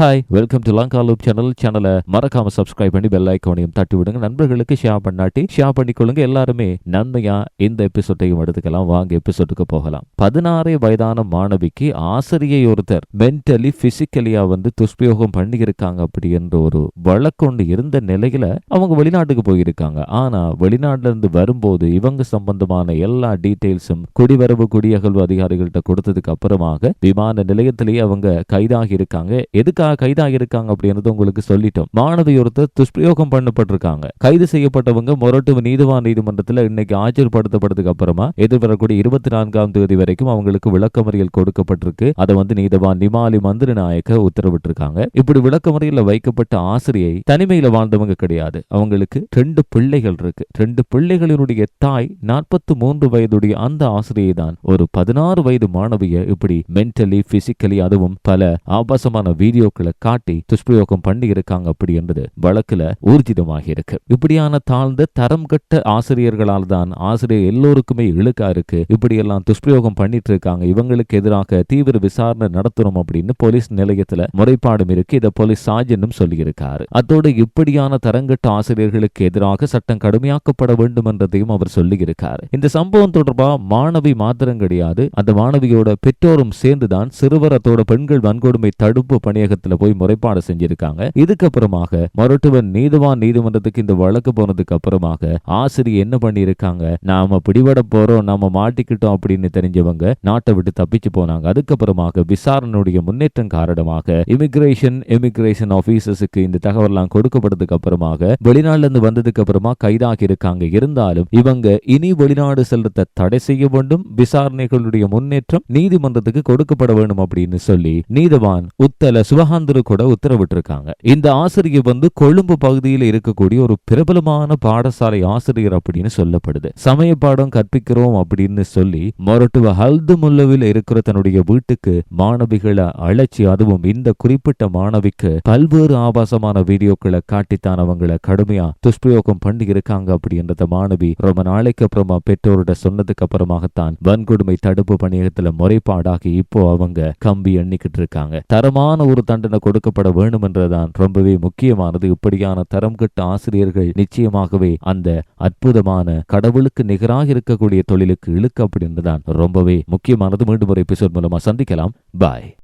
Hi welcome to Lanka loop channel சேனலை மறக்காம subscribe பண்ணி பெல் ஐக்கோனையும் தட்டி விடுங்க. நண்பர்களுக்கு ஷேர் பண்ணாட்டி ஷேர் பண்ணிக்கொள்ளுங்க. எல்லாருமே நன்மையா இந்த எபிசோட்டையும் எடுத்துக்கலாம். வாங்க எபிசோட்டுக்கு போகலாம். பதினாறு வயதான மாணவிக்கு ஆசிரியை ஒருத்தர் மென்டலி பிசிக்கலியா வந்து துஷ்பிரயோகம் பண்ணியிருக்காங்க அப்படி என்ற ஒரு வழக்கொண்டு இருந்த நிலையில அவங்க வெளிநாட்டுக்கு போயிருக்காங்க. ஆனா வெளிநாட்டுல இருந்து வரும்போது இவங்க சம்பந்தமான எல்லா டீடைல்ஸும் குடிவரவு குடியகழ்வு அதிகாரிகள்கிட்ட கொடுத்ததுக்கு அப்புறமாக விமான நிலையத்திலேயே அவங்க கைதாகி இருக்காங்க. எதுக்காக கைதாகியிருக்காங்க அப்படின்றது உங்களுக்கு சொல்லிட்டோம். மாணவி ஒருத்தர் துஷ்பிரயோகம் பண்ணப்பட்டிருக்காங்க. கைது செய்யப்பட்டவங்க மொரட்டு நீதிவான் நீதிமன்றத்தில் இன்னைக்கு ஆஜர்படுத்தப்பட்டதுக்கு அப்புறமா எதிர்வரக்கூடிய இருபத்தி நான்காம் தேதி வரைக்கும் அவங்களுக்கு விளக்கமறியல் கொடுக்கப்பட்டிருக்கு. அதை வந்து நீதிவான் நிமாலி மந்திர நாயக்க உத்தரவிட்டிருக்காங்க. இப்படி விளக்கமறியல வைக்கப்பட்ட ஆசிரியை தனிமையில வாழ்ந்தவங்க கிடையாது. அவங்களுக்கு ரெண்டு பிள்ளைகள் இருக்கு. ரெண்டு பிள்ளைகளினுடைய தாய் நாற்பத்தி மூன்று வயதுடைய அந்த ஆசிரியை தான் ஒரு பதினாறு வயது மாணவிய இப்படி மென்டலி பிசிக்கலி அதுவும் பல ஆபாசமான வீடியோ வீடியோக்களை காட்டி துஷ்பிரயோகம் பண்ணி இருக்காங்க அப்படி என்பது வழக்குல ஊர்ஜிதமாகி இருக்கு. இப்படியான தாழ்ந்த தரம் கட்ட ஆசிரியர்களால் தான் ஆசிரியர் எல்லோருக்குமே இழுக்கா இருக்கு. இப்படி எல்லாம் துஷ்பிரயோகம் பண்ணிட்டு இருக்காங்க இவங்களுக்கு எதிராக தீவிர விசாரணை நடத்தணும் அப்படின்னு போலீஸ் நிலையத்துல முறைப்பாடும் இருக்கு. இதை போலீஸ் சாஜனும் சொல்லியிருக்காரு. அதோடு இப்படியான தரங்கட்ட ஆசிரியர்களுக்கு எதிராக சட்டம் கடுமையாக்கப்பட வேண்டும் என்றதையும் அவர் சொல்லியிருக்காரு. இந்த சம்பவம் தொடர்பா மாணவி மாத்திரம் கிடையாது. அந்த மாணவியோட பெற்றோரும் சேர்ந்துதான் சிறுவரத்தோட பெண்கள் வன்கொடுமை தடுப்பு பணியகத்துல போய் முறைப்பாடு செஞ்சிருக்காங்க. இதுக்கப்புறமாக மருத்துவன் நீதிவான் நீதிமன்றத்துக்கு இந்த வழக்கு போனதுக்கு அப்புறமாக ஆசிரியர் என்ன பண்ணியிருக்காங்க நாம பிடிபட போறோம் நாம மாட்டிக்கிட்டோம் அப்படின்னு தெரிஞ்சவங்க நாட்டை விட்டு தப்பிச்சு போனாங்க. அதுக்கப்புறமாக விசாரணையுடைய முன்னேற்றம் காரணமாக இமிகிரேஷன் இமிகிரேஷன் ஆபீசர்ஸுக்கு இந்த தகவல்லாம் கொடுக்கப்பட்டதுக்கு அப்புறமாக வெளிநாட்டுல இருந்து வந்ததுக்கு அப்புறமா கைதாகி இருக்காங்க. இருந்தாலும் இவங்க இனி வெளிநாடு செல்றத தடை செய்ய வேண்டும். விசாரணைகளுடைய முன்னேற்றம் நீதிமன்றத்துக்கு கொடுக்கப்பட வேண்டும் அப்படின்னு சொல்லி நீதவான் உத்தல சிவகாந்தரு கூட உத்தரவிட்டிருக்காங்க. இந்த ஆசிரியர் வந்து கொழும்பு பகுதியில் இருக்கக்கூடிய ஒரு பிரபலமான பாடசாலை ஆசிரியர் அப்படின்னு சொல்லப்படுது. சமய பாடம் கற்பிக்கிறோம் அப்படின்னு சொல்லி மொரட்டுவ ஹல்து முல்லவில் இருக்கிற தன்னுடைய வீட்டுக்கு மாணவிகளை அழைச்சி அதுவும் இந்த குறிப்பிட்ட மாணவிக்கு பல்வேறு ஆபாசமான வீடியோக்களை காட்டித்தான் அவங்களை கடுமையா துஷ்பிரயோகம் பண்ணி இருக்காங்க அப்படின்றத மாணவி ரொம்ப நாளைக்கு அப்புறமா பெற்றோரிட சொன்னதுக்கு அப்புறமாகத்தான் வன்கொடுமை தடுப்பு பணியகத்துல முறைப்பாடாகி இப்போ அவங்க கம்பி எண்ணிக்கிட்டு இருக்காங்க. தரமான ஒரு தண்டனை கொடுக்கப்பட வேண்டும் என்றுதான் ரொம்பவே முக்கியமானது. இப்படியான தரம் கட்ட ஆசிரியர்கள் நிச்சயமாகவே அந்த அற்புதமான கடவுளுக்கு நிகராக இருக்கக்கூடிய தொழிலுக்கு இழுக்கு அப்படின்றதான் ரொம்பவே முக்கியமானது. மீண்டும் ஒரு எபிசோட் மூலமா சந்திக்கலாம். பாய்.